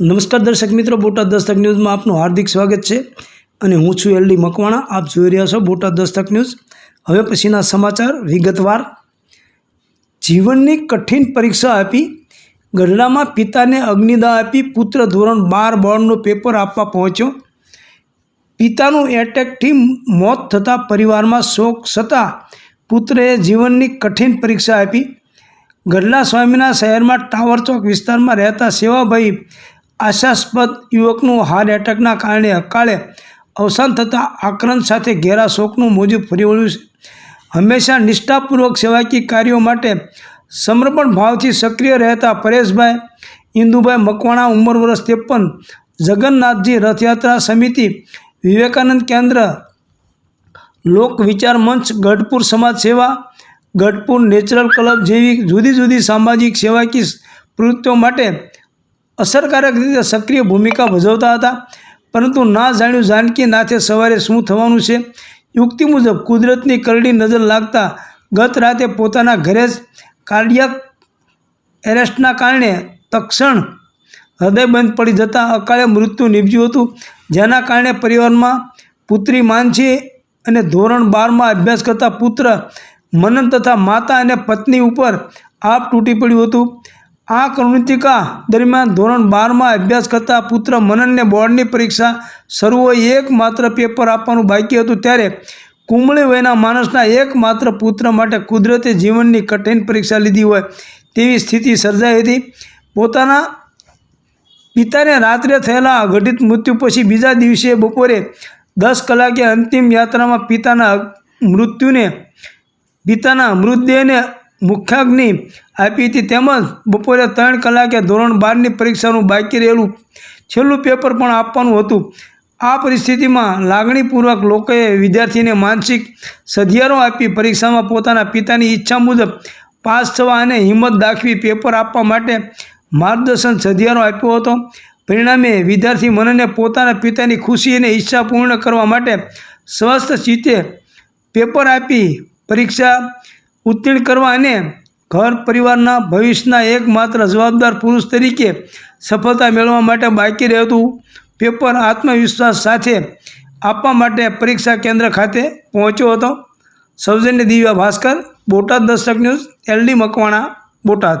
નમસ્કાર દર્શક મિત્રો, બોટાદ દસ્તક ન્યૂઝમાં આપનું હાર્દિક સ્વાગત છે અને હું છું એલડી મકવાણા. આપ જોઈ રહ્યા છો બોટાદ દસ્તક ન્યૂઝ. હવે પછીના સમાચાર વિગતવાર. જીવનની કઠિન પરીક્ષા આપી, ગઢડામાં પિતાને અગ્નિદાહ આપી પુત્ર ધોરણ બાર બોર્ડનું પેપર આપવા પહોંચ્યો. પિતાનું એટેકથી મોત થતાં પરિવારમાં શોક છતાં પુત્રએ જીવનની કઠિન પરીક્ષા આપી. ગઢડા સ્વામીના શહેરમાં ટાવર ચોક વિસ્તારમાં રહેતા સેવાભાઈ આશાસ્પદ યુવકનું હાર્ટ એટેકના કારણે અકાળે અવસાન થતાં આક્રંદ સાથે ઘેરા શોકનું મોજું ફરી વળ્યું છે. હંમેશા નિષ્ઠાપૂર્વક સેવાકીય કાર્યો માટે સમર્પણ ભાવથી સક્રિય રહેતા પરેશભાઈ, ઇન્દુભાઈ મકવાણા, ઉંમર વર્ષ ત્રેપન, જગન્નાથજી રથયાત્રા સમિતિ, વિવેકાનંદ કેન્દ્ર, લોક વિચાર મંચ, ગઢપુર સમાજ સેવા, ગઢપુર નેચરલ ક્લબ જેવી જુદી જુદી સામાજિક સેવાકીય પ્રવૃત્તિઓ માટે અસરકારક રીતે સક્રિય ભૂમિકા ભજવતા હતા. પરંતુ ના જાણ્યું જાનકી નાથે સવારે શું થવાનું છે? યુક્તિ મુજબ કુદરતની કરડી નજર લાગતા ગત રાતે પોતાના ઘરે જ કાર્ડિયક એરેસ્ટના કારણે તક્ષણ હૃદય બંધ પડી જતાં અકાળે મૃત્યુ નીપજ્યું હતું. જેના કારણે પરિવારમાં પુત્રી માનસી અને ધોરણ બારમાં અભ્યાસ કરતા પુત્ર મનન તથા માતા અને પત્ની ઉપર આપ તૂટી પડ્યું હતું. આ કૃતિકા દરમિયાન ધોરણ બારમાં અભ્યાસ કરતા પુત્ર મનનને બોર્ડની પરીક્ષા શરૂ હોય એકમાત્ર પેપર આપવાનું બાકી હતું ત્યારે કુમળી વયના માણસના એકમાત્ર પુત્ર માટે કુદરતે જીવનની કઠિન પરીક્ષા લીધી હોય તેવી સ્થિતિ સર્જાઈ હતી. પોતાના પિતાને રાત્રે થયેલા અઘટિત મૃત્યુ પછી બીજા દિવસે બપોરે દસ કલાકે અંતિમ યાત્રામાં પિતાના મૃત્યુને, પિતાના મૃતદેહને મુખ્યાગ્નિ આપી હતી તેમજ બપોરે ત્રણ કલાકે ધોરણ બારની પરીક્ષાનું બાકી રહેલું. છેલ્લું પેપર પણ આપવાનું હતું. આ પરિસ્થિતિમાં લાગણીપૂર્વક લોકોએ વિદ્યાર્થીને માનસિક સધિયારો આપી પરીક્ષામાં પોતાના પિતાની ઈચ્છા મુજબ પાસ થવા અને હિંમત દાખવી પેપર આપવા માટે માર્ગદર્શન સધિયારો આપ્યો હતો. પરિણામે વિદ્યાર્થી મનને પોતાના પિતાની ખુશી અને ઈચ્છા પૂર્ણ કરવા માટે સ્વસ્થ ચિત્તે પેપર આપી પરીક્ષા ઉત્તીર્ણ કરવા અને ઘર પરિવારના ભવિષ્યના એકમાત્ર જવાબદાર પુરુષ તરીકે સફળતા મેળવવા માટે બાકી રહેતું પેપર આત્મવિશ્વાસ સાથે આપવા માટે પરીક્ષા કેન્દ્ર ખાતે પહોંચ્યો હતો. સૌજન્ય દિવ્યા ભાસ્કર, બોટાદ દર્શક ન્યૂઝ, એલડી મકવાણા, બોટાદ.